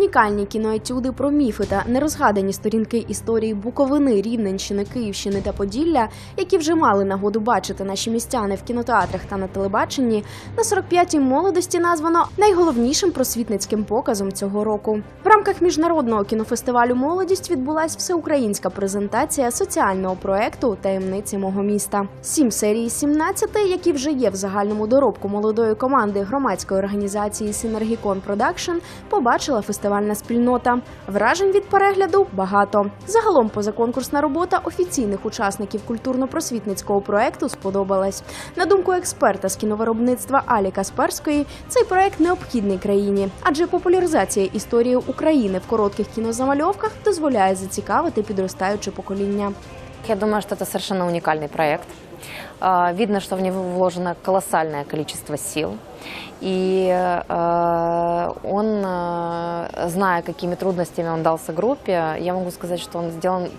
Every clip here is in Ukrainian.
Унікальні кіноетюди про міфи та нерозгадані сторінки історії Буковини, Рівненщини, Київщини та Поділля, які вже мали нагоду бачити наші містяни в кінотеатрах та на телебаченні, на 45-й молодості названо найголовнішим просвітницьким показом цього року. В рамках міжнародного кінофестивалю Молодість відбулась всеукраїнська презентація соціального проекту Таємниці мого міста. Сім серій з 17, які вже є в загальному доробку молодої команди громадської організації Синергікон Продакшн, побачила фестивальна спільнота. Вражень від перегляду багато. Загалом позаконкурсна робота офіційних учасників культурно-просвітницького проекту сподобалась. На думку експерта з кіновиробництва Алі Касперської, цей проект необхідний країні, адже популяризація історії України в коротких кінозамальовках дозволяє зацікавити підростаюче покоління. Я думаю, что это совершенно уникальный проект. А, Видно, что в него вложено колоссальное количество сил. И э, он, э, зная, какими трудностями он дался группе, я могу сказать, что он сделан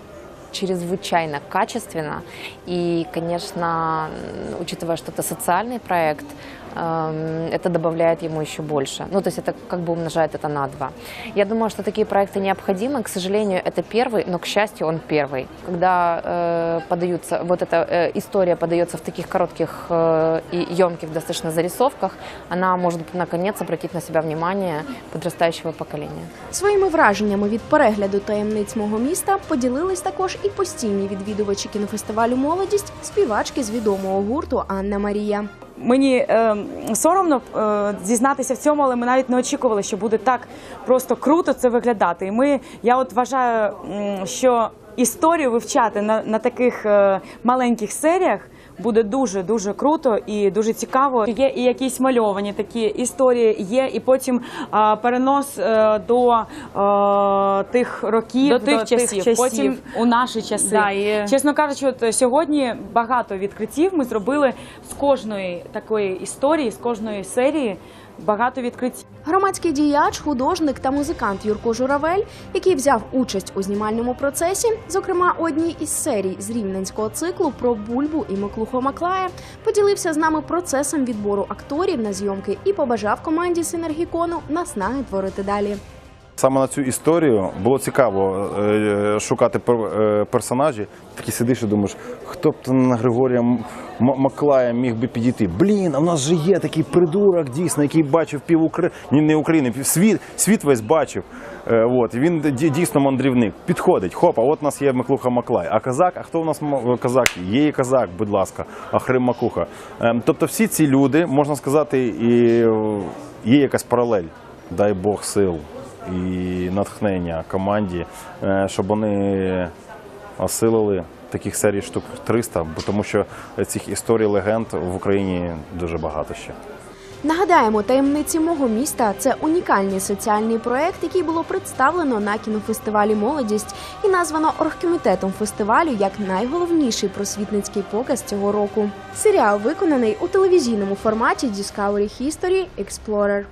чрезвычайно качественно. И, конечно, м, учитывая, что это социальный проект, эм, это добавляет ему еще больше. Ну, то есть это как бы умножает это на два. Я думаю, что такие проекты необходимы. К сожалению, это первый, но, к счастью, он первый. Когда э, подаются, вот эта э, история подается в таких коротких э, и емких достаточно зарисовках, она может, наконец, обратить на себя внимание подрастающего поколения. Своїми враженнями від перегляду таємниць мого міста поділились також і постійні відвідувачі кінофестивалю Молодість, співачки з відомого гурту Анна Марія. Мені е, соромно е, зізнатися в цьому, але ми навіть не очікували, що буде так просто круто це виглядати. І ми, я от вважаю, що історію вивчати на, на таких е, маленьких серіях. Буде дуже дуже круто і дуже цікаво. Є і якісь мальовані такі історії, є і потім е, перенос е, до е, тих років, До тих часів. потім у наші часи. Да, і- Чесно кажучи, от сьогодні багато відкриттів ми зробили з кожної такої історії, з кожної серії багато відкриттів. Громадський діяч, художник та музикант Юрко Журавель, який взяв участь у знімальному процесі, зокрема у одній із серій з рівненського циклу про Бульбу і Миклухо Маклая, поділився з нами процесом відбору акторів на зйомки і побажав команді Синергікону наснаги творити далі. Саме на цю історію було цікаво е, шукати пер- е, персонажі. Такий сидиш і думаєш, хто б то на Григорія Маклая міг би підійти. Блін, а в нас же є такий придурок, дійсно, який бачив пів України, не України, пів світ, світ весь бачив. Е, От, він дійсно мандрівник. Підходить, хоп, а от у нас є Миклуха Маклай. А казак, а хто у нас казак? Є і казак, будь ласка, Ахрим Макуха. Ем, Тобто всі ці люди, можна сказати, і е, є якась паралель. Дай Бог сил і натхнення команді, е, щоб вони осилили таких серій штук 300, бо тому що цих історій легенд в Україні дуже багато ще. Нагадаємо, таємниці мого міста це унікальний соціальний проект, який було представлено на кінофестивалі Молодість і названо оргкомітетом фестивалю як найголовніший просвітницький показ цього року. Серіал виконаний у телевізійному форматі Discovery History Explorer.